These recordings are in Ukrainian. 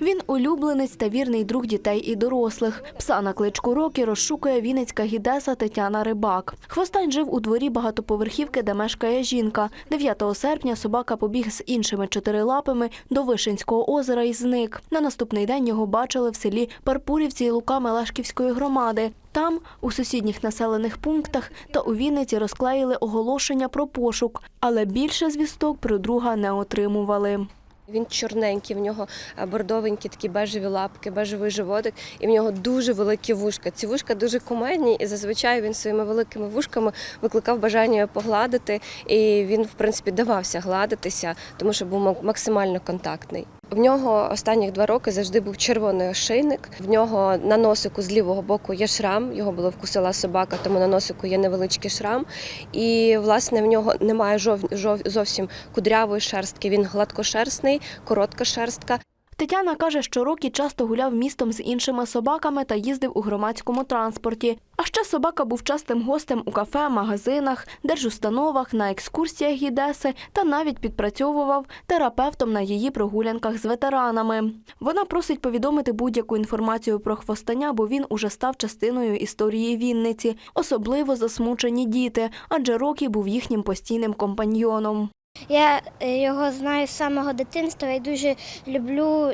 Він улюбленець та вірний друг дітей і дорослих. Пса на кличку Рокі розшукує вінницька гідеса Тетяна Рибак. Хвостань жив у дворі багатоповерхівки, де мешкає жінка. 9 серпня собака побіг з іншими чотирилапими до Вишинського озера і зник. На наступний день його бачили в селі Парпурівці і Лука Мелешківської громади. Там, у сусідніх населених пунктах та у Вінниці розклеїли оголошення про пошук, але більше звісток про друга не отримували. Він чорненький, в нього е, бордовенькі такі бежеві лапки, бежевий животик, і в нього дуже великі вушка. Ці вушка дуже кумедні, і зазвичай він своїми великими вушками викликав бажання його погладити. І він, в принципі, давався гладитися, тому що був максимально контактний. В нього останніх два роки завжди був червоний ошейник. В нього на носику з лівого боку є шрам. Його було вкусила собака, тому на носику є невеличкий шрам. І власне в нього немає жов, жов, зовсім кудрявої шерстки. Він гладкошерстний, коротка шерстка. Тетяна каже, що Рокі часто гуляв містом з іншими собаками та їздив у громадському транспорті. А ще собака був частим гостем у кафе, магазинах, держустановах, на екскурсіях гідеси та навіть підпрацьовував терапевтом на її прогулянках з ветеранами. Вона просить повідомити будь-яку інформацію про хвостання, бо він уже став частиною історії Вінниці, особливо засмучені діти, адже Рокі був їхнім постійним компаньйоном. Я е, його знаю з самого дитинства і дуже люблю,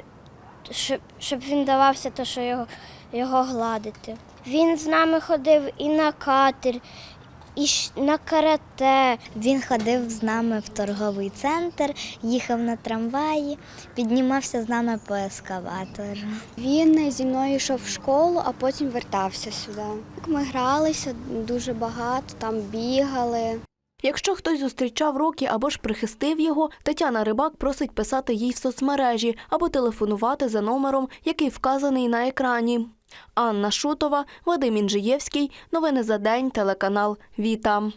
щоб, щоб він давався, то, що його, його гладити. Він з нами ходив і на катер, і на карате. Він ходив з нами в торговий центр, їхав на трамваї, піднімався з нами по ескаватору. Він зі мною йшов в школу, а потім вертався сюди. Ми гралися дуже багато, там бігали. Якщо хтось зустрічав роки або ж прихистив його, Тетяна Рибак просить писати їй в соцмережі або телефонувати за номером, який вказаний на екрані. Анна Шутова, Вадим Інжиєвський. Новини за день. Телеканал Віта.